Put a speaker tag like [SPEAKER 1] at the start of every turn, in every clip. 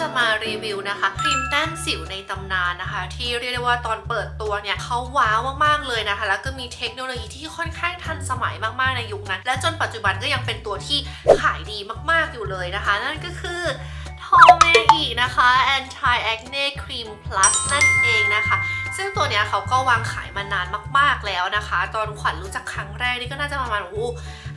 [SPEAKER 1] จะมารีวิวนะคะครีมแต้มสิวในตำนานนะคะ ที่เรียกได้ว่าตอนเปิดตัวเนี่ยเขาว้าวมากๆเลยนะคะ แล้วก็มีเทคโนโลยีที่ค่อนข้างทันสมัยมากๆในยุคนั้น และจนปัจจุบันก็ยังเป็นตัวที่ขายดีมากๆอยู่เลยนะคะ นั่นก็คือทอเมอีนะคะ anti acne cream plus นั่นเองนะคะ ซึ่งตัวเนี้ยเขาก็วางขายมานานมาก ๆแล้วนะคะ ตอนขวัญรู้จักครั้งแรกนี่ก็น่าจะประมาณโอ้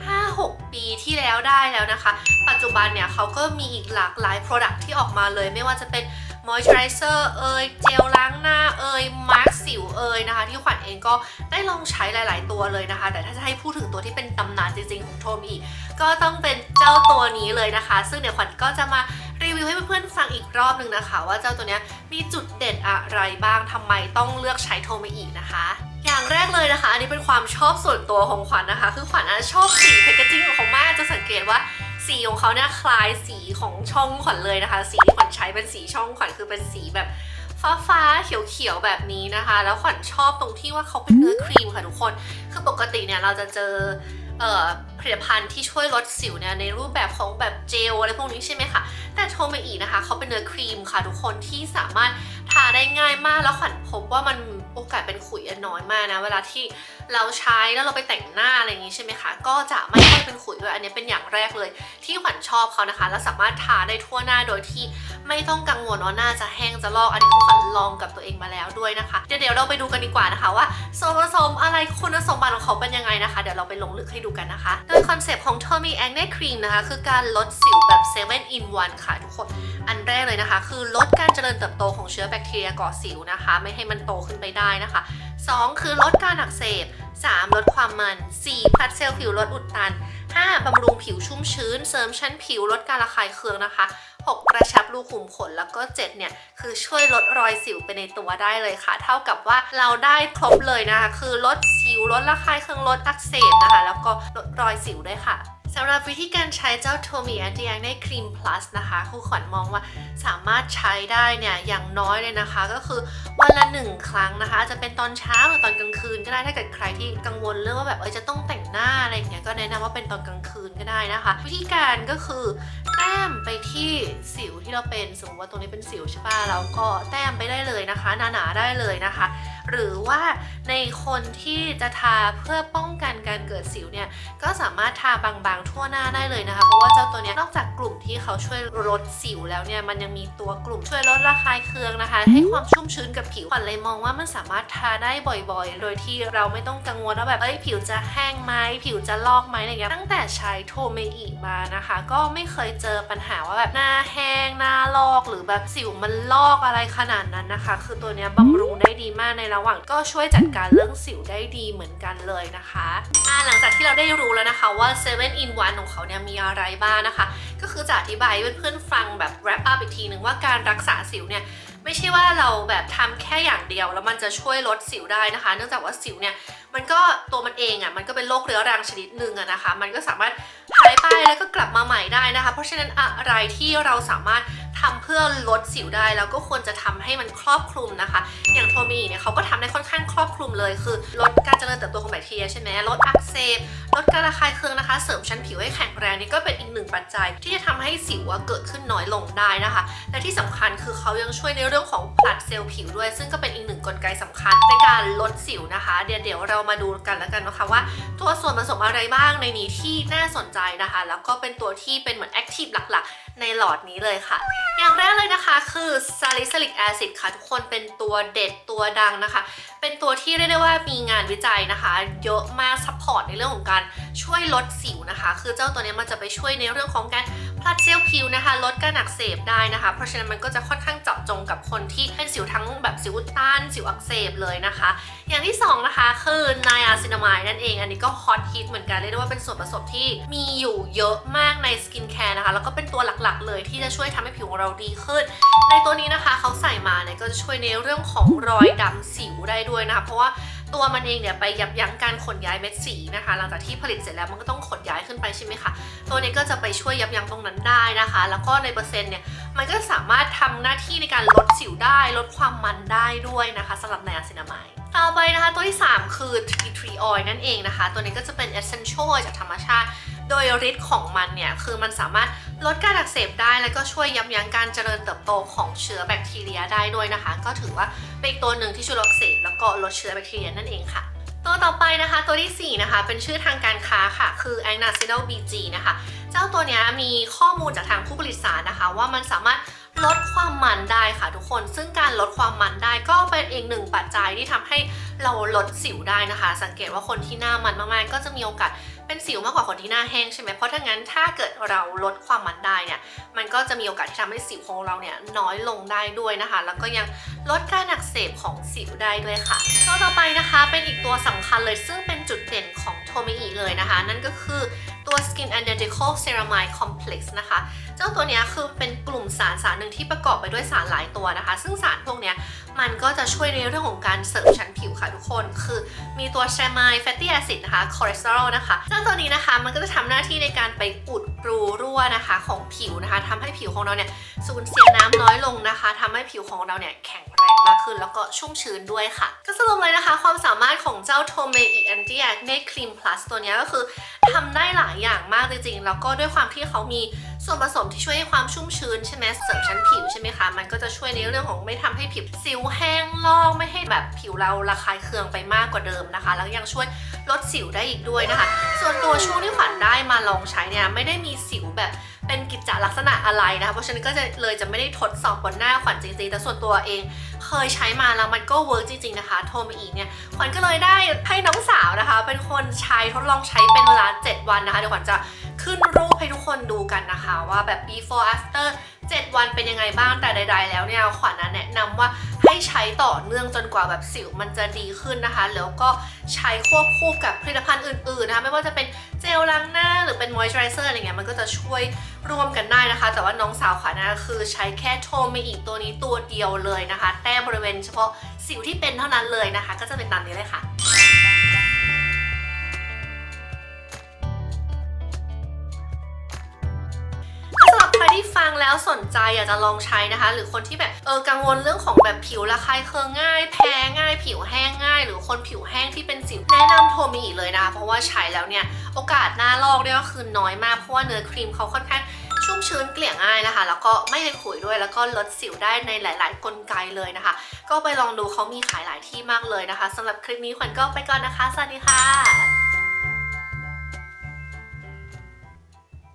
[SPEAKER 1] ห้าหกปีที่แล้วได้แล้วนะคะ ปัจจุบันเนี่ยเขาก็มีอีกหลากหลาย Product ที่ออกมาเลย ไม่ว่าจะเป็น Moisturizer เอ่ยเจลล้างหน้าเอ่ยมาร์กสิวเอ่ยนะคะ ที่ขวัญเองก็ได้ลองใช้หลาย ๆ ตัวเลยนะคะ แต่ถ้าจะให้พูดถึงตัวที่เป็นตำนานจริง ๆ ของโทมีก็ต้องเป็นเจ้าตัวนี้เลยนะคะ ซึ่งเดี๋ยวขวัญก็จะมารีวิวให้เพื่อนๆฟังอีกรอบหนึ่งนะคะ ว่าเจ้าตัวเนี้ย มีจุดเด่นอะไรบ้างทำไมต้องเลือกใช้โทเมอีนะคะ อย่างแรกเลยนะคะ อันนี้เป็นความชอบส่วนตัวของขวัญนะคะ คือขวัญอะชอบสีแพคเกจิ้งของเขามากจะสังเกตว่าสีของเขาเนี่ยคล้ายสีของช่องขวัญเลยนะคะ สีที่ขวัญใช้เป็นสีช่องขวัญคือเป็นสีแบบฟ้าฟ้าๆเขียวเขียวๆแบบนี้นะคะ แล้วขวัญชอบตรงที่ว่าเขาเป็นเนื้อครีมค่ะทุกคน คือปกติเนี่ยเราจะเจอ ผลิตภัณฑ์ที่ช่วยลดสิวเนี่ยในรูปแบบของแบบเจลอะไรพวกนี้ใช่ไหมคะ แต่โทเมอีนะคะเขาเป็นเนื้อครีมค่ะทุกคนที่สามารถทาได้ง่ายมากแล้วขวัญพบว่ามันโอกาสเป็นขุยน้อยมากนะ เวลาที่เราใช้แล้วเราไปแต่งหน้าอะไรอย่างนี้ใช่ไหมคะ ก็จะไม่ค่อยเป็นขุยด้วยอันนี้เป็นอย่างแรกเลย ที่ขวัญชอบเขานะคะ แล้วสามารถทาได้ทั่วหน้าโดยที่ ไม่ต้องกังวลว่าหน้าจะแห้งจะลอกอันนี้คือขวัญลองกับตัวเองมาแล้วด้วยนะคะ เดี๋ยวเราไปดูกันดีกว่านะคะว่าส่วนผสมอะไรคุณสมบัติของเขาเป็นยังไงนะคะ เดี๋ยวเราไปลงลึกให้ดูกันนะคะ โดยคอนเซปต์ของ Tommy Acne Cream นะคะ คือการลดสิวแบบ7 in 1 ค่ะทุกคน อันแรกเลยนะคะ คือลดการเจริญเติบโตของเชื้อแบคทีเรียก่อสิวนะคะ ไม่ให้มันโตขึ้นไปได้นะคะ 2 คือลดการอักเสบ 3 ลดความมัน 4 พัดเซลล์ผิวลดอุดตัน 5 บำรุงผิวชุ่มชื้น เสริมชั้นผิวลดการระคายเคืองนะคะ 6 กระชับรูขุมขนแล้วก็ 7 เนี่ย คือช่วยลดรอยสิวไปในตัวได้เลยค่ะ เท่ากับว่าเราได้ครบเลยนะคะ คือลดสิวลดระคายเคืองลดอักเสบนะคะ แล้วก็ลดรอยสิวด้วยค่ะ สำหรับวิธีการใช้เจ้าโทมีแอนตี้แอคเน่ครีม plus นะคะครูขวัญมองว่าสามารถใช้ได้เนี่ยอย่างน้อยเลยนะคะ ก็คือวันละหนึ่งครั้งนะคะอาจจะเป็นตอนเช้าหรือตอนกลางคืนก็ได้ถ้าเกิดใครที่กังวลเรื่องว่าแบบเออจะต้องแต่งหน้าอะไรอย่างเงี้ยก็แนะนำว่าเป็นตอนกลางคืนก็ได้นะคะ วิธีการก็คือแต้มไปที่สิวที่เราเป็นสมมติว่าตรงนี้เป็นสิวใช่ป่ะเราก็แต้มไปได้เลยนะคะ หนาๆได้เลยนะคะ หรือว่า ในคนที่จะทาเพื่อป้องกันการเกิดสิวเนี่ยก็สามารถทาบางๆทั่วหน้าได้เลยนะคะ เพราะว่าเจ้าตัวเนี้ยนอกจากกลุ่มที่เขาช่วยลดสิวแล้วเนี่ยมันยังมีตัวกลุ่มช่วยลดระคายเคืองนะคะ ให้ความชุ่มชื้นกับผิวขวัญเลยมองว่ามันสามารถทาได้บ่อยๆ โดยที่เราไม่ต้องกังวลว่าแบบเอ้ยผิวจะแห้งไหมผิวจะลอกไหมอะไรเงี้ยตั้งแต่ใช้โทเมอีมานะคะ ก็ไม่เคยเจอปัญหาว่าแบบหน้าแห้งหน้าลอกหรือแบบสิวมันลอกอะไรขนาดนั้นนะคะ คือตัวเนี้ยบำรุงได้ดีมากในระหว่างก็ช่วยจัดการเรื่องสิวได้ดีเหมือนกันเลยนะคะอ่าหลังจากที่เราได้รู้แล้วนะคะว่า7 in 1ของเขาเนี่ยมีอะไรบ้างนะคะ ก็คือจะอธิบายให้เพื่อนๆฟังแบบ wrap up อีกทีหนึ่งว่าการรักษาสิวเนี่ยไม่ใช่ว่าเราแบบทำแค่อย่างเดียว แล้วมันจะช่วยลดสิวได้นะคะ เนื่องจากว่าสิวเนี่ยมันก็ตัวมันเองอะ่ะมันก็เป็นโรคเรื้อรังชนิดหนึ่งอะนะคะ มันก็สามารถหายไปแล้วก็กลับมาใหม่ได้นะคะ เพราะฉะนั้นอะไรที่เราสามารถ ทำเพื่อลดสิวได้แล้วก็ควรจะทำให้มันครอบคลุมนะคะ อย่างโทมีเนี่ยเขาก็ทำได้ค่อนข้างครอบคลุมเลยคือลดการเจริญเติบโตของแบคทีเรียใช่ไหมลดอักเสบลดการระคายเคืองนะคะ เสริมชั้นผิวให้แข็งแรงนี่ก็เป็นอีกหนึ่งปัจจัย ที่จะทำให้สิวเกิดขึ้นน้อยลงได้นะคะ และที่สำคัญคือเขายังช่วยในเรื่องของผลัดเซลล์ผิวด้วย ซึ่งก็เป็นอีกหนึ่งกลไกสำคัญในการลดสิวนะคะ เดี๋ยวเดี๋ยวเรามาดูกันแล้วกันนะคะว่า ตัวส่วนผสมอะไรบ้างในนี้ที่น่าสนใจนะคะ แล้วก็เป็นตัวที่เป็นเหมือนแอคทีฟหลักๆ ในหลอดนี้เลยค่ะอย่างแรกเลยนะคะคือซาลิซิลิกแอซิดค่ะ ทุกคนเป็นตัวเด็ดตัวดังนะคะ เป็นตัวที่เรียกได้ว่ามีงานวิจัยนะคะ เยอะมากซัพพอร์ตในเรื่องของการช่วยลดสิวนะคะ คือเจ้าตัวนี้มันจะไปช่วยในเรื่องของการ ผลัดเซลล์ผิวนะคะ ลดการอักเสบได้นะคะ เพราะฉะนั้นมันก็จะค่อนข้างเจาะจงกับคนที่เป็นสิวทั้งแบบสิวอุดตันสิวอักเสบเลยนะคะ อย่างที่สองนะคะ คือไนอาซินามายนั่นเอง อันนี้ก็ฮอตฮิตเหมือนกัน เรียกได้ว่าเป็นส่วนผสมที่มีอยู่เยอะมากในสกินแคร์นะคะ แล้วก็เป็นตัวหลักๆ เลยที่จะช่วยทำให้ผิวของเราดีขึ้น ในตัวนี้นะคะเขาใส่มาเนี่ยก็จะช่วยในเรื่องของรอยดำสิวได้ด้วยนะคะเพราะว่า ตัวมันเองเนี่ยไปยับยั้งการขนย้ายเม็ดสีนะคะ หลังจากที่ผลิตเสร็จแล้วมันก็ต้องขนย้ายขึ้นไปใช่ไหมคะตัวนี้ก็จะไปช่วยยับยั้งตรงนั้นได้นะคะ แล้วก็ในเปอร์เซ็นต์เนี่ยมันก็สามารถทำหน้าที่ในการลดสิวได้ลดความมันได้ด้วยนะคะสำหรับไนอาซินามายต่อไปนะคะตัวที่ 3 คือ tea tree oil นั่นเองนะคะ ตัวนี้ก็จะเป็น essential oil จากธรรมชาติ โดยฤทธิ์ของมันเนี่ยคือมันสามารถลดการอักเสบได้แล้วก็ช่วยยับยั้งการเจริญเติบโตของเชื้อแบคทีเรียได้ด้วยนะคะ ก็ถือว่าเป็นตัวหนึ่งที่ช่วยลดอักเสบแล้วก็ลดเชื้อแบคทีเรียนั่นเองค่ะตัวต่อไปนะคะตัวที่ 4 นะคะ เป็นชื่อทางการค้าค่ะ คือ a g n a c i d a l BG นะคะ เจ้าตัวเนี้ยมีข้อมูลจากทางผู้ผลิตสารนะคะ ว่ามันสามารถลดความมันได้ค่ะทุกคน ซึ่งการลดความมันได้ก็เป็นอีกหนึ่งปัจจัยที่ทำให้เราลดสิวได้นะคะ สังเกตว่าคนที่หน้ามันมากๆ ก็จะมีโอกาส เป็นสิวมากกว่าคนที่หน้าแห้งใช่ไหมเพราะถ้างั้นถ้าเกิดเราลดความมันได้เนี่ย มันก็จะมีโอกาสที่ทำให้สิวของเราเนี่ยน้อยลงได้ด้วยนะคะ แล้วก็ยังลดการอักเสบของสิวได้ด้วยค่ะ ตัวต่อไปนะคะเป็นอีกตัวสำคัญเลยซึ่งเป็นจุดเด่นของโทมิอิเลยนะคะ นั่นก็คือ ตัว Skin Analytical Ceramide Complex นะคะ เจ้าตัวนี้คือเป็นกลุ่มสารสารหนึ่งที่ประกอบไปด้วยสารหลายตัวนะคะ ซึ่งสารพวกนี้มันก็จะช่วยในเรื่องของการเสริมชั้นผิวค่ะทุกคน คือมีตัวแซมายแฟตตี้แอซิดนะคะคอเลสเตอรอลนะคะเจ้าตัวนี้นะคะมันก็จะทำหน้าที่ในการไปอุดรูรั่วนะคะของผิวนะคะทำให้ผิวของเราเนี่ยสูญเสียน้ำน้อยลงนะคะทำให้ผิวของเราเนี่ยแข็งแรงมากขึ้น แล้วก็ชุ่มชื้นด้วยค่ะ ก็สรุปเลยนะคะ ความสามารถของเจ้าโทเมอีแอนตี้แอคเน่ครีมพลัสตัวนี้ก็คือ ทำได้หลายอย่างมากจริงๆ แล้วก็ด้วยความที่เขามีส่วนผสมที่ช่วยให้ความชุ่มชื้นใช่ไหมเสริมชั้นผิวใช่ไหมคะ มันก็จะช่วยในเรื่องของไม่ทำให้ผิวสิวแห้งลอกไม่ให้แบบผิวเราระคายเคืองไปมากกว่าเดิมนะคะ แล้วยังช่วยลดสิวได้อีกด้วยนะคะ ส่วนตัวช่วงที่ขวัญได้มาลองใช้เนี่ยไม่ได้มีสิวแบบ เป็นกิจจลักษณะอะไรนะคะเพราะฉะนั้นก็จะเลยจะไม่ได้ทดสอบบนหน้าขวัญจริงๆ แต่ส่วนตัวเองเคยใช้มาแล้วมันก็เวิร์กจริงๆนะคะโทรมาอีกเนี่ยขวัญก็เลยได้ให้น้องสาวนะคะ เป็นคนใช้ทดลองใช้เป็นเวลา 7 วันนะคะเดี๋ยวขวัญจะขึ้นรูปให้ทุกคนดูกันนะคะ ว่าแบบ before after 7 วันเป็นยังไงบ้างแต่ใด ๆ แล้วเนี่ยขวัญนะแนะนำว่า ให้ใช้ต่อเนื่องจนกว่าแบบสิวมันจะดีขึ้นนะคะ แล้วก็ใช้ควบคู่กับผลิตภัณฑ์อื่นๆนะคะไม่ว่าจะเป็นเจลล้างหน้าหรือเป็นมอยส์เจอไรเซอะไรเงี้ยมันก็จะช่วยร่วมกันได้นะคะ แต่ว่าน้องสาวขวัญนะคือใช้แค่โทรเมอีกตัวนี้ตัวเดียวเลยนะคะ แต้บริเวณเฉพาะสิวที่เป็นเท่านั้นเลยนะคะ ก็จะเป็นตามนี้เลยค่ะ ที่ฟังแล้วสนใจอยากจะลองใช้นะคะ หรือคนที่แบบเออกังวลเรื่องของแบบผิวระคายเคืองง่าย แพ้ง่าย ผิวแห้งง่าย หรือคนผิวแห้งที่เป็นสิวแนะนำโทมิอีเลยนะคะเพราะว่าใช้แล้วเนี่ยโอกาสหน้าลอกเนี่ยก็คือน้อยมากเพราะว่าเนื้อครีมเขาค่อนข้างชุ่มชื้นเกลี่ยง่ายนะคะ แล้วก็ไม่เป็นขุยด้วยแล้วก็ลดสิวได้ในหลาย ๆ กลไกเลยนะคะ ก็ไปลองดูเขามีขายหลายที่มากเลยนะคะสำหรับคลิปนี้ขวัญก็ไปก่อนนะคะ สวัสดีค่ะ